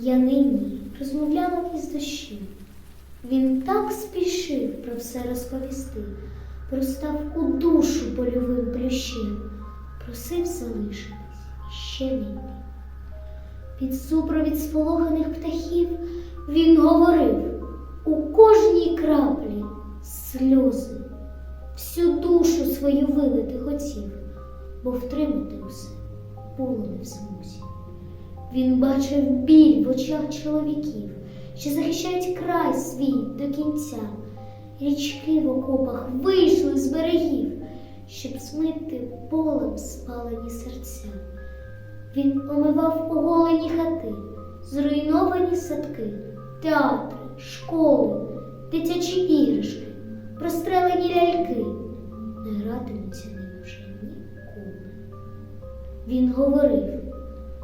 Я нині розмовляла із дощем. Він так спішив про все розповісти, простав у душу польовим плющем, просив залишитись ще мені. Під супровід сполоханих птахів він говорив у кожній краплі сльози, всю душу свою вилити хотів, бо втримати усе було не в змозі. Він бачив біль в очах чоловіків, що захищають край свій до кінця. Річки в окопах вийшли з берегів, щоб змити полем спалені серця. Він омивав оголені хати, зруйновані садки, театри, школи, дитячі іграшки, прострелені ляльки. Не гратимуться ним вже ніколи. Він говорив,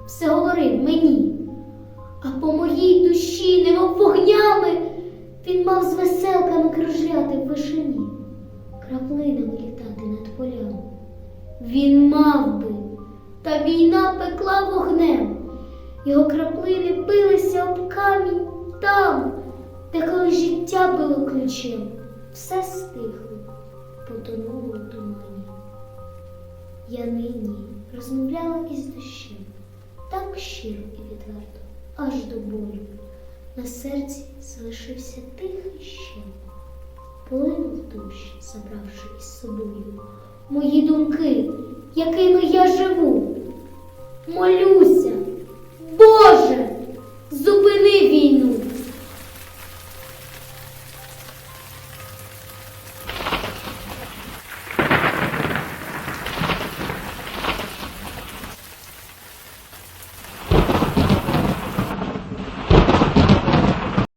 все говорив мені, а по моїй душі, немов вогнями, він мав з веселками кружляти в вишині, краплинами літати над полями. Він мав би, та війна пекла вогнем, його краплини билися об камінь там, де коли життя било ключем, все стихло, потонуло в тумані. Я нині розмовляла із дощем, так щиро і відверто, аж до болю. На серці залишився тихий щем, полинув дощ, забравши із собою мої думки, якими я живу. Молюся,